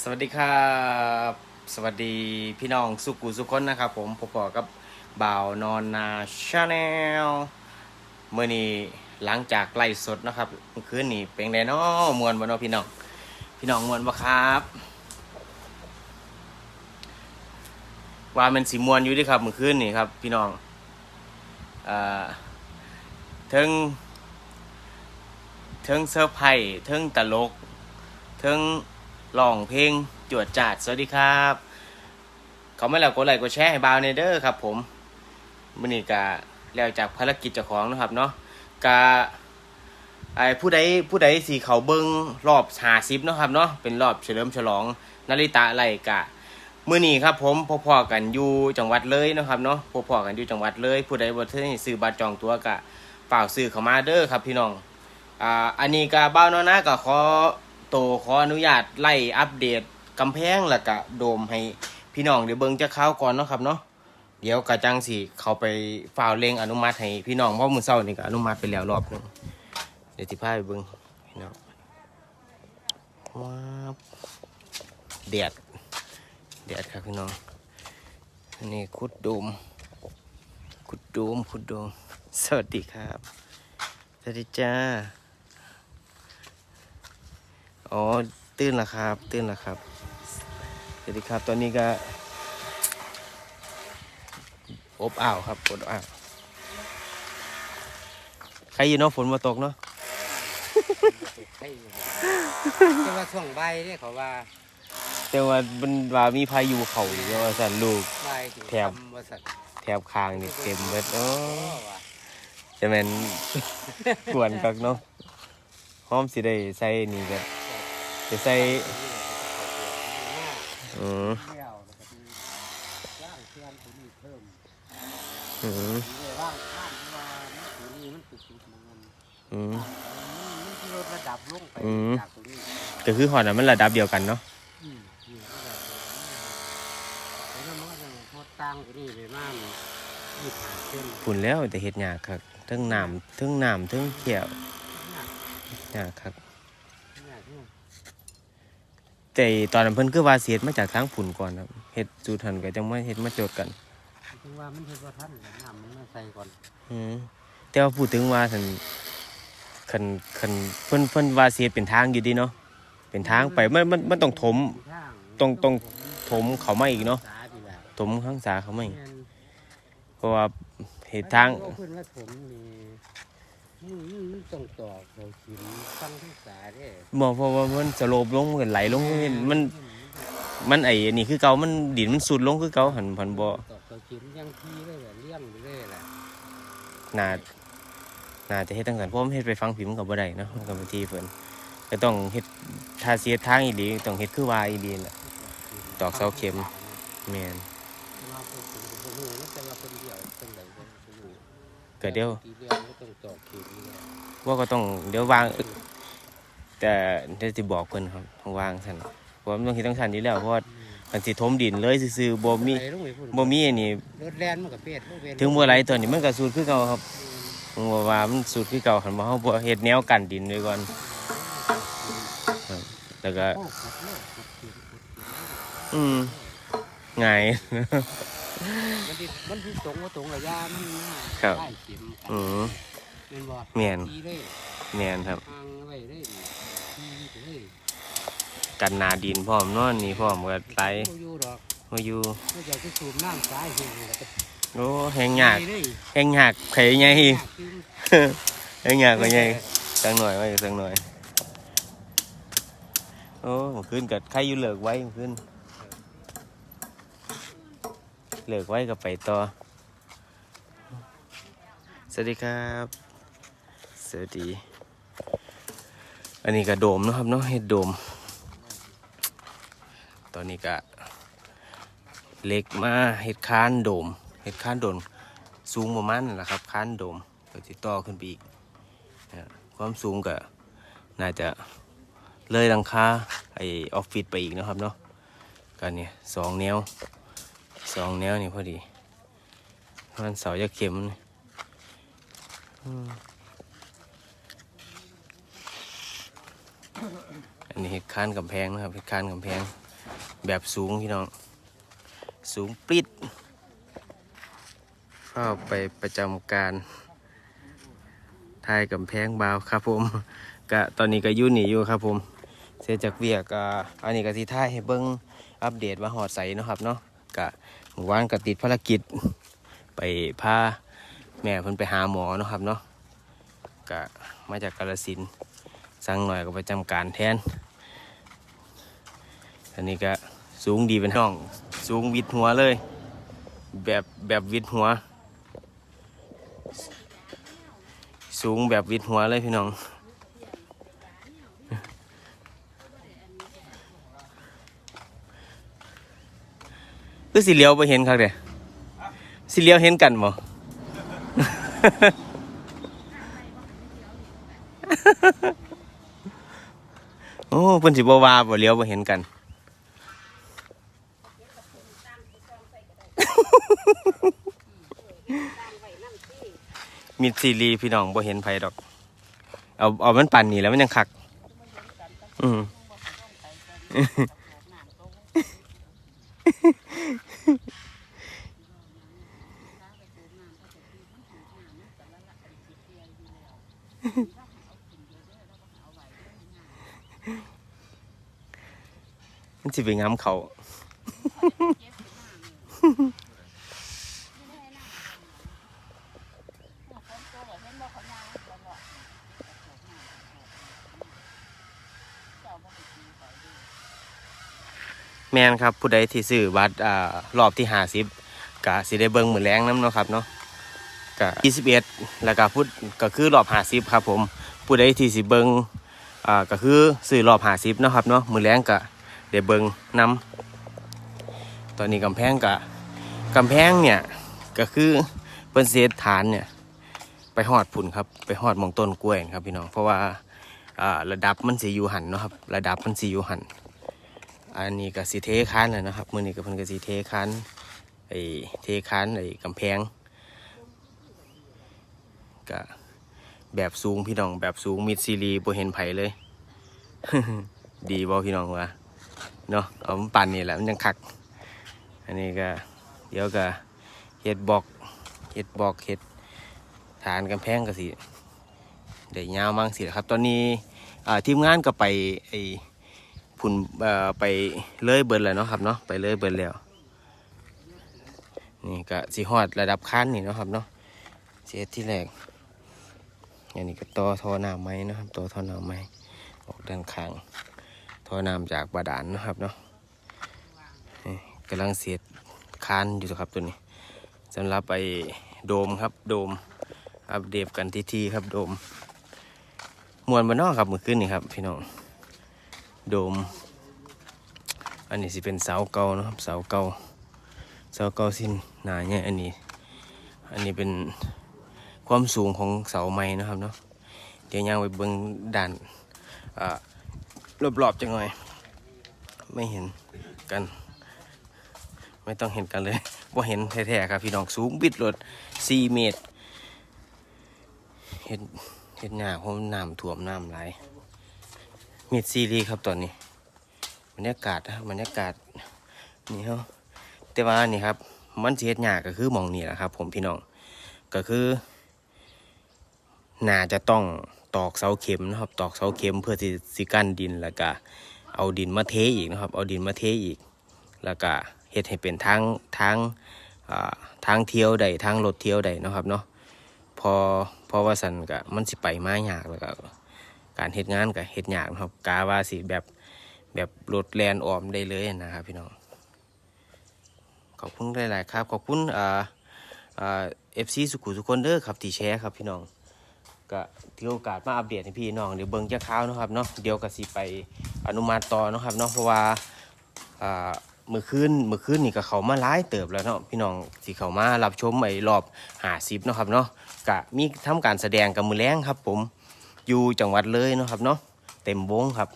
สวัสดีครับสวัสดีพี่น้องสุกุสุคนนะครับ ผมพบกับบ่าวนอนนาชาแนลเมื่อนี้หลังจากไล่สดนะครับมื่อคืนนี้เป็นไงเนาะมวนบ่เนาะพี่น้อง พี่น้องมวนบ่ครับ ว่ามันสีมวนอยู่ดิครับเมื่อคืนนี้ครับ พี่น้องเอ่อเทิงเทิงเซอร์ไพรส์เทิงตลกเทิง ร้องเพลงจวดจาดสวัสดีครับ เขาไม่แล้วกดไลค์กดแชร์ให้บาวเนเดอร์ครับผมมื่อนี้กะแล้วจากภารกิจเจ้าของนะครับเนาะกะไอผู้ใดผู้ใดสีเขาเบิ้งรอบหาซิปเนาะครับเนาะเป็นรอบเฉลิมฉลองนาริตะไรกะมื่อนี้ครับผมพอๆกันอยู่จังหวัดเลยนะครับเนาะพอๆกันอยู่จังหวัดเลย ผู้ใดบ่ทันซื้อบัตรจองตั๋วกะฝากซื้อเข้ามาเด้อครับพี่น้องอ่าอันนี้ก็บ้าวเนาะนะก็ขอ ตวขออนุญาตไล่อัปเดตกำแพงแล้วก็โดมให้พี่น้องเดี๋ยวเบิ่งจะเข้าวก่อนเนาะครับเนาะเดี๋ยวกระจังสิเขาไปฝ่าวเร่งอนุมัติให้พี่น้องเพราะมือเช้านี่ก็อนุมัติไปแล้วรอบหนึงเดี๋ยวสิพาไปเบิ่งพี่น้องว้าวแดดแดดครับพี่น้องอันนี้ขุดโดมขุดโดมขุดโดม สวัสดีครับสวัสดีจ้า อ๋อตื่นแล้วครับ ตื่นแล้วครับสวัสดีครับ ตอนนี้ก็อบอ้าวครับอบอ้าวใครอยู่เนาะฝนมาตกเนาะให้แต่ว่าช่วงใบเนี่ยเขาว่า แต่ว่ามันว่ามีพายุเขาอยู่ว่าสันลูกใบถึงแถบทำบริษัทแถบคางนี่เต็มเบิดโอ้ว่ะจะแม่นกวนกักเนาะหอมสิได้ใส่นี่ก็ จะใส่อืมก็มีร่างเทียนตัวนี้เพิ่มอืมอืมอืมก็คือหอดนะมันระดับเดียวกันเนาะฝุ่นแล้วแต่เฮ็ดหยาครับทั้งน้ำทั้งน้ำทั้งเขียวเนี่ยาครับ แต่ตอนนั้นเพิ่นคือว่าสิเฮ็ดมาจากทางฝุ่นก่อนครับเฮ็ดสูตรหันก็จังมาเฮ็ดมาโจทย์กันถึงว่ามันเห็นว่าท่านน้ำมันมาใส่ก่อนอืมแต่ว่าพูดถึงว่าซั่นคันคันเพิ่นเพิ่นว่าสิเฮ็ดเป็นทางอยู่ดีเนาะเป็นทางไปมันมันมันต้องถมตรงตรงถมเขามาอีกเนาะสาดีแหละถมข้างสาเขามาอีกแม่นเพราะว่าเฮ็ดทางเอขึ้นว่าถมนี่มันมัน ต้องตอกเราขินตั้งทั้งสาเด้บ่เพราะว่ามันสโลปลงมันก็ไหลลงมัน มันไอ้อันนี้คือเก่ามันดินมันสุดลงคือเก่าหันพันบ่ตอกเราขินยังทีเลยแหละเลี้ยงไปเลยแหละน่าน่าจะเฮ็ดตั้งกันเพราะมันเฮ็ดไปฟังผิมกับบ่ได้เนาะมันก็บางทีเพิ่นก็ต้องเฮ็ดถ้าสิเฮ็ดทางอีหลีต้องเฮ็ดคือว่าอีหลีน่ะตอกเสาเข็มแม่นเราไปถึงก็บ่รู้นะแต่ว่าคนเดียวเป็นไหนก็บ่รู้ ก็เดี๋ยวทีเดียวก็ต้องตอกขินนี่แหละว่าก็ต้องเดี๋ยววาง แต่เดี๋ยวสิบอกเพิ่นครับต้องวางซั่นเพราะว่ามันต้องเฮ็ดต้องซั่นอยู่แล้วเพราะว่ามันสิถมดินเลยซื่อๆบ่มีไปลงไปพุ่นบ่มีอันนี้รถแล่นมันก็เป็ดรถเวนถึงบ่ไหลตัวนี้มันก็สูตรคือเก่าครับผมว่าว่ามันสูตรคือเก่าคันบ่เฮาบ่เฮ็ดแนวกันดินไว้ก่อนครับแล้วก็โอ้ขัดเลยขัดขินขัดขินอืมง่ายมัน ที่มันที่ตรงว่าตรงระยะมันครับ ได้เข็มอืมเป็นบ่แม่นทีเลยแม่นครับ ทางไว้เลยทีไปเลยกันหนาดินพร้อมเนาะนี่พร้อมก็ไหลบ่อยู่ดอกบ่อยู่ก็อยากจะสูบน้ำสายเห็นแล้วก็โอ้แฮงยากไปเลยแฮงยากไผใหญ่ ยากขึ้นแฮงยากกว่าใหญ่สักหน่อยไว้สักหน่อย โอ้เมื่อคืนก็ใครอยู่เลิกไว้เมื่อคืน เลิกไว้ก็ไปต่อ สวัสดีครับ สวัสดี อันนี้ก็โดมนะครับเนาะเฮ็ดโดม ตอนนี้ก็เล็กมาเฮ็ดค้านโดมเฮ็ดค้านโดมสูงประมาณนั่นแหละครับค้านโดมก็ติดต่อขึ้นไปอีกความสูงก็น่าจะเลยหลังคาไอออฟฟิศไปอีกนะครับเนาะก็เนี่ยสองแนว สองแนวนี่พอดีมันเสาจะเข็มอันนี้เฮ็ดคานกำแพงนะครับเฮ็ดคานกำแพง แบบสูงพี่น้อง สูงปิดเข้าไปประจำการทายกำแพงบาวครับผมก็ตอนนี้ก็ยุ่หนีอยู่ครับผม เสร็จจากเวียกอันนี้ก็สิท่ายให้เบิ้งอัปเดตว่าหอดใสเนาะครับเนาะกะ เมื่อวานก็ติดภารกิจ ไปพาแม่เพิ่นไปหาหมอเนาะครับเนาะกะมาจากกาลสินสั่งหน่อยก็ประจำการแทนอันนี้ก็สูงดีเป็นห้อง สูงวิดหัวเลย แบบแบบวิดหัว สูงแบบวิดหัวเลยพี่น้อง คือสิเลียวไปเห็นครับเด้สิเลียวเห็นกันบ่โอ้เพิ่นสิบ่ว่าบ่เลียวบ่เห็นกันมีซีรีพี่น้องบ่เห็นไผดอก เอาเอามันปั่นนี่แล้วมันยังคัก อืม มันสิไปง้ำเขา แมนครับผู้ใดที่ซื้อบัตรอ่ารอบที่หาสิบกะสิได้เบิ่งมือแรงน้ำเนาะครับเนาะ กะยี่สิบเอ็ดแล้วก็พูดก็คือรอบหาสิบครับผมผู้ใดที่สิเบิงอ่าก็คือซื้อรอบหาสิบนาะครับเนาะมือแรงกะได้เบิงน้ำตอนนี้กำแพงกะกำแพงเนี่ยก็คือเปิ้นเศษฐานเนี่ยไปหอดผุนครับไปหอดมองต้นกล้วยครับพี่น้องเพราะว่าอ่าระดับมันสิอยู่หันเนาะครับระดับมันสิอยู่หันอันนี้ก็สิเทคานเลยนะครับมือนี้ก็เพิ่นก็สิเทคานไอ้เทคานไอ้กำแพง ก็แบบสูงพี่น้องแบบสูงมิดซีรีบ่เห็นไผเลย ดีบ่พี่น้องวะเนาะเอามันปั่นนี่แหละมันยังคัก อันนี้ก็เดี๋ยวก็เฮ็ดบอกเฮ็ดบอกเฮ็ดฐานกำแพงก็สิได้ยวยาวมั่งสิครับ ตอนนี้ทีมงานก็ไปไอผุนไปเลื้อยเบิร์ดแล้วเนาะครับเนาะไปเลื้อยเบิร์ดแล้วนี่ก็สีฮอดระดับคันนี่เนาะครับเนาะเสียที่แรก อันนี้ก็ต่อท่อน้ำไม้นะครับต่อท่อน้ำไม้ออกด้านข้างท่อน้ำจากบาดาลเนะครับเนาะกำลังเสียดคานอยู่ครับตัวนี้สำหรับไปโดมครับโดมอัปเดตกันทีทีๆครับโดมมวนบานนอกครับเมื่อคืนนี่ครับพี่น้องโดม อันนี้สิเป็นเสาเก่านะครับเสาเก่าเสาเก่าสิ้นหนาเนี่ยอันนี้ อันนี้เป็น ความสูงของเสาไม้นะครับเนาะเดี๋ยวย่างไปเบิ่งด่านรอบๆจังหน่อย ไม่เห็นกัน ไม่ต้องเห็นกันเลยว่าเห็นแท้ๆครับพี่น้องสูงบิดรถ4เมตรเห็นเห็นหน้าเพราะน้ำท่วมน้ำไหลายมีดซีรีส์ครับตอนนี้บรรยากาศนะบรรยากาศนี่เฮาแต่ว่านี่ครับ มันเสิเฮ็ดยากก็คือมองนี่แหละครับ ผมพี่น้องก็คือ น่าจะต้องตอกเสาเข็มนะครับ ตอกเสาเข็มเพื่อที่สิกั้นดินแล้วก็เอาดินมาเทอีกนะครับ เอาดินมาเทอีก แล้วก็เฮ็ดให้เป็นทางทางทางเที่ยวใดทางรถเที่ยวใดนะครับเนาะพอพอว่าสันก็มันสิไปมายากแล้วก็การเฮ็ดงานกับเฮ็ดยากนะครับกาว่าสิแบบแบบรถแลนออมได้เลยนะครับพี่น้องขอบคุณหลาย ๆ ครับ ขอบคุณเอฟซีสุขุสุคนเด้อครับที่แชร์ครับพี่น้อง ก็ถือโอกาสมาอัปเดตให้พี่น้องเดี๋ยวเบิ้งจะข้าวนะครับเนาะเดี๋ยวก็สิไปอนุมัติต่อนะครับเนาะเพราะว่าอ่ามือคืนมือคืนนี่ก็เขามาหลายเติบแล้วเนาะพี่น้องที่เขามารับชมไอ้รอบหาสิบเนาะครับเนาะก็มีทำการแสดงกับมือแรงครับ ผมอยู่จังหวัดเลยเนาะครับเนาะเต็มวงครับ